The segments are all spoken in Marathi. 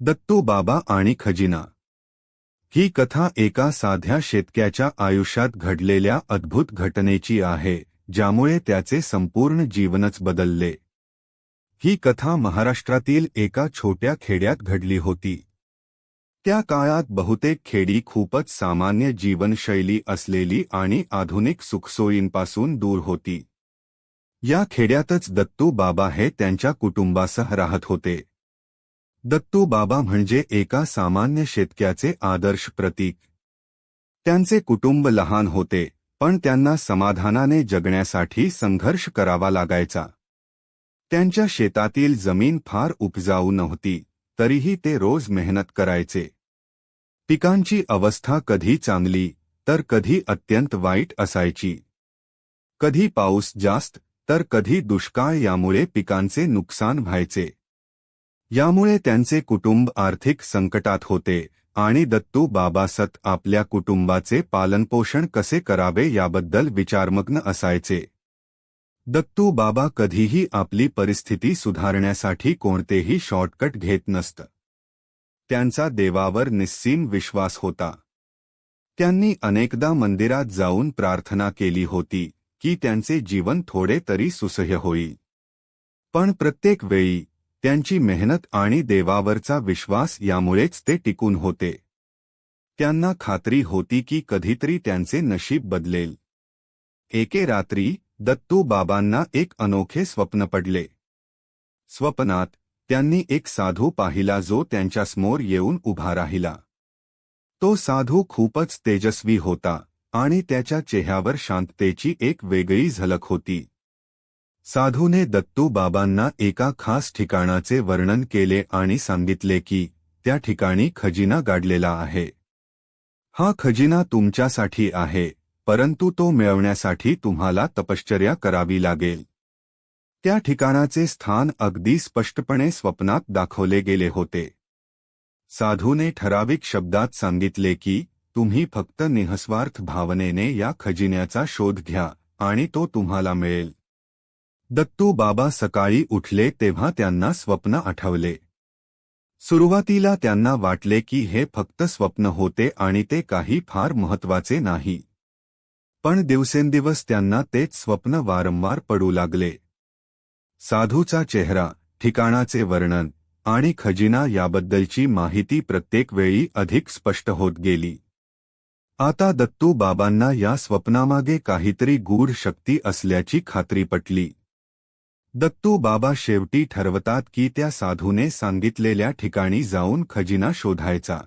दत्तू बाबा आणि खजिना. ही कथा एका साध्या शेतक्याच्या आयुष्यात घडलेल्या अद्भुत घटनेची आहे ज्यामुळे त्याचे संपूर्ण जीवनच बदलले. ही कथा महाराष्ट्रातील एका छोट्या खेड्यात घडली होती. त्या काळात बहुतेक खेडी खूपच सामान्य जीवनशैली असलेली आणि आधुनिक सुखसोयींपासून दूर होती. या खेड्यातच दत्तू बाबा हे त्यांच्या कुटुंबासह राहत होते. दत्तू बाबा म्हणजे एका सामान्य शेतक्याचे आदर्श प्रतीक. त्यांचे कुटुंब लहान होते, पण त्यांना समाधानाने जगण्यासाठी संघर्ष करावा लागायचा. त्यांच्या शेतातील ज़मीन फार उपजाऊ नव्हती, तरीही ते रोज मेहनत करायचे. पिकांची अवस्था कधी चांगली, तर कधी अत्यंत वाईट असायची. कधी पाऊस जास्त, तर कधी दुष्काळ यामुळे पिकांचे नुकसान व्हायचे. यामुळे त्यांचे कुटुंब आर्थिक संकटात होते आणि दत्तू बाबासत आपल्या कुटुंबाचे पालनपोषण कसे करावे याबद्दल विचारमग्न असायचे. दत्तू बाबा कधीही आपली परिस्थिती सुधारण्यासाठी कोणतेही शॉर्टकट घेत नसत. त्यांचा देवावर निस्सीम विश्वास होता. त्यांनी अनेकदा मंदिरात जाऊन प्रार्थना केली होती की त्यांचे जीवन थोडे तरी सुसह्य होईल पण प्रत्येक वेळी त्यांची मेहनत आणि देवावरचा विश्वास यामुळेच ते टिकून होते. त्यांना खात्री होती की कधीतरी त्यांचे नशीब बदलेल. एके रात्री दत्तू बाबांना एक अनोखे स्वप्न पडले. स्वप्नात त्यांनी एक साधू पाहिला जो त्यांच्यासमोर येऊन उभा राहिला. तो साधू खूपच तेजस्वी होता आणि त्याच्या चेहऱ्यावर शांततेची एक वेगळी झलक होती. साधूने दत्तू बाबांना एका खास ठिकाणाचे वर्णन केले आणि सांगितले की त्या ठिकाणी खजिना गाडलेला आहे. हा खजिना तुमच्यासाठी आहे परंतु तो मिळवण्यासाठी तुम्हाला तपश्चर्या करावी लागेल. त्या ठिकाणाचे स्थान अगदी स्पष्टपणे स्वप्नात दाखवले गेले होते. साधूने ठराविक शब्दात सांगितले की तुम्ही फक्त निःस्वार्थ भावनेने या खजिन्याचा शोध घ्या आणि तो तुम्हाला मिळेल. दत्तू बाबा सकाळी उठले तेव्हा त्यांना स्वप्न आठवले. सुरुवातीला त्यांना वाटले की हे फक्त स्वप्न होते आणि ते काही फार महत्त्वाचे नाही. पण दिवसेंदिवस त्यांना तेच स्वप्न वारंवार पडू लागले. साधूचा चेहरा ठिकाणाचे वर्णन आणि खजिना याबद्दलची माहिती प्रत्येक वेळी अधिक स्पष्ट होत गेली. आता दत्तू बाबांना या स्वप्नामागे काहीतरी गूढ शक्ती असल्याची खात्री पटली. दत्तू बाबा शेवटी ठरवतात की त्या साधूने सांगितलेल्या ठिकाणी जाऊन खजिना शोधायचा.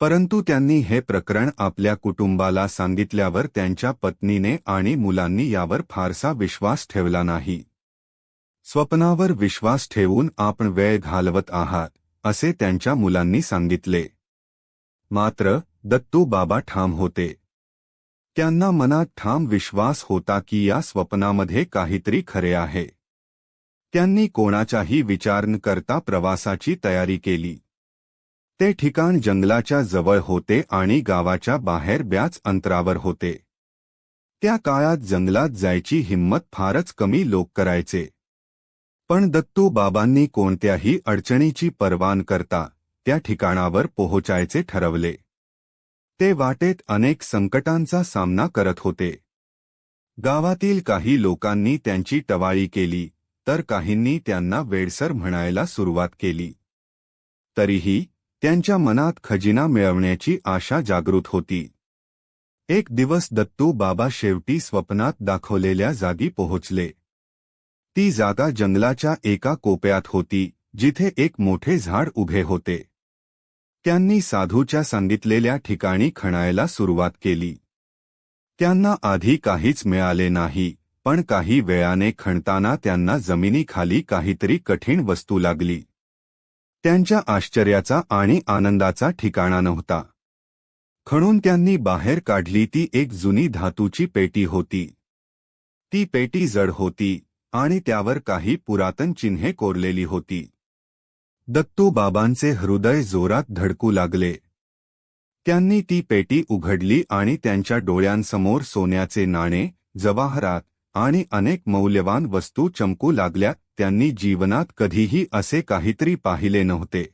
परंतु त्यांनी हे प्रकरण आपल्या कुटुंबाला सांगितल्यावर त्यांच्या पत्नीने आणि मुलांनी यावर फारसा विश्वास ठेवला नाही. स्वप्नावर विश्वास ठेवून आपण वेळ घालवत आहात असे त्यांच्या मुलांनी सांगितले. मात्र दत्तू बाबा ठाम होते. त्यांना मनात ठाम विश्वास होता की या स्वप्नामध्ये काहीतरी खरे आहे. त्यांनी कोणाचाही विचार न करता प्रवासाची तयारी केली. ते ठिकाण जंगलाच्या जवळ होते आणि गावाच्या बाहेर ब्याच अंतरावर होते. त्या काळात जंगलात जायची हिंमत फारच कमी लोक करायचे. पण दत्तू बाबांनी कोणत्याही अडचणीची परवान करता त्या ठिकाणावर पोहोचायचे ठरवले. ते वाटेत अनेक संकटांचा सामना करत होते. गावातील काही लोकांनी त्यांची टवाळी केली. तर काहींनी त्यांना वेडसर म्हणायला सुरुवात केली. तरीही त्यांच्या मनात खजिना मिळवण्याची आशा जागृत होती. एक दिवस दत्तू बाबा शेवटी स्वप्नात दाखवलेल्या जागी पोहोचले. ती जागा जंगलाच्या एका कोप्यात होती जिथे एक मोठे झाड उभे होते. त्यांनी साधूच्या सांगितलेल्या ठिकाणी खणायला सुरुवात केली. त्यांना आधी काहीच मिळाले नाही. पण काही वेळाने खणताना त्यांना जमिनीखाली काहीतरी कठीण वस्तू लागली. त्यांच्या आश्चर्याचा आणि आनंदाचा ठिकाणा नव्हता. खणून त्यांनी बाहेर काढली ती एक जुनी धातूची पेटी होती. ती पेटी जड होती आणि त्यावर काही पुरातन चिन्हे कोरलेली होती. दत्तू बाबांचे हृदय जोरात धडकू लागले. त्यांनी ती पेटी उघडली आणि त्यांच्या डोळ्यांसमोर सोन्याचे नाणे जवाहरात आणि अनेक मौल्यवान वस्तू चमकू लागल्या त्यांनी जीवनात कधीही असे काहीतरी पाहिले नव्हते.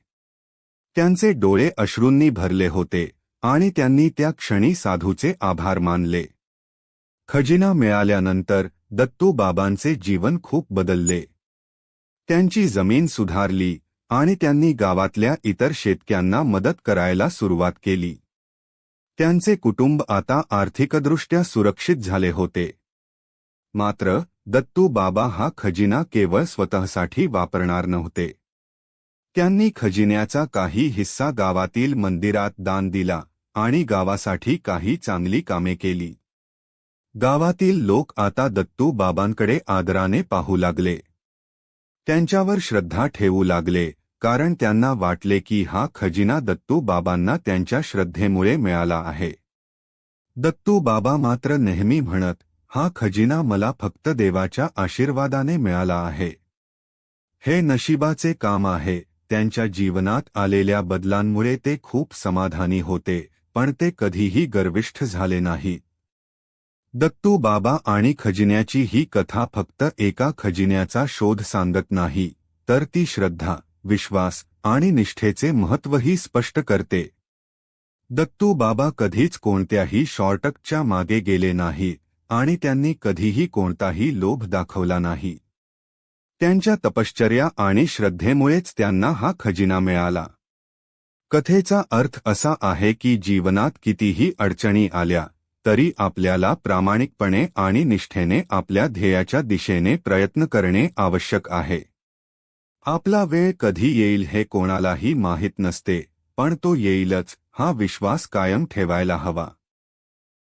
त्यांचे डोळे अश्रूंनी भरले होते आणि त्यांनी त्या क्षणी साधूचे आभार मानले. खजिना मिळाल्यानंतर दत्तूबाबांचे जीवन खूप बदलले. त्यांची जमीन सुधारली आणि त्यांनी गावातल्या इतर शेतक्यांना मदत करायला सुरुवात केली. त्यांचे कुटुंब आता आर्थिकदृष्ट्या सुरक्षित झाले होते. मात्र दत्तू बाबा हा खजिना केवळ स्वतःसाठी वापरणार नव्हते. त्यांनी खजिन्याचा काही हिस्सा गावातील मंदिरात दान दिला आणि गावासाठी काही चांगली कामे केली. गावातील लोक आता दत्तू बाबांकडे आदराने पाहू लागले. त्यांच्यावर श्रद्धा ठेवू लागले कारण त्यांना वाटले की हा खजिना दत्तू बाबांना त्यांच्या श्रद्धेमुळे मिळाला आहे. दत्तू बाबा मात्र नेहमी म्हणत हा खजिना मला फक्त देवाच्या आशीर्वादाने मिळाला आहे. हे नशिबाचे काम आहे. त्यांच्या जीवनात आलेल्या बदलांमुळे ते खूप समाधानी होते पण ते कधीही गर्विष्ठ झाले नाही. दत्तू बाबा आणि खजिन्याची ही कथा फक्त एका खजिन्याचा शोध सांगत नाही तर ती श्रद्धा विश्वास आणि निष्ठेचे महत्त्वही स्पष्ट करते. दत्तू बाबा कधीच कोणत्याही शॉर्टकच्या मागे गेले नाही आणि त्यांनी कधीही कोणताही लोभ दाखवला नाही. त्यांच्या तपश्चर्या आणि श्रद्धेमुळेच त्यांना हा खजिना मिळाला. कथेचा अर्थ असा आहे की जीवनात कितीही अडचणी आल्या तरी आपल्याला प्रामाणिकपणे आणि निष्ठेने आपल्या ध्येयाच्या दिशेने प्रयत्न करणे आवश्यक आहे. आपला वेळ कधी येईल हे कोणालाही माहीत नसते पण तो येईलच हा विश्वास कायम ठेवायला हवा.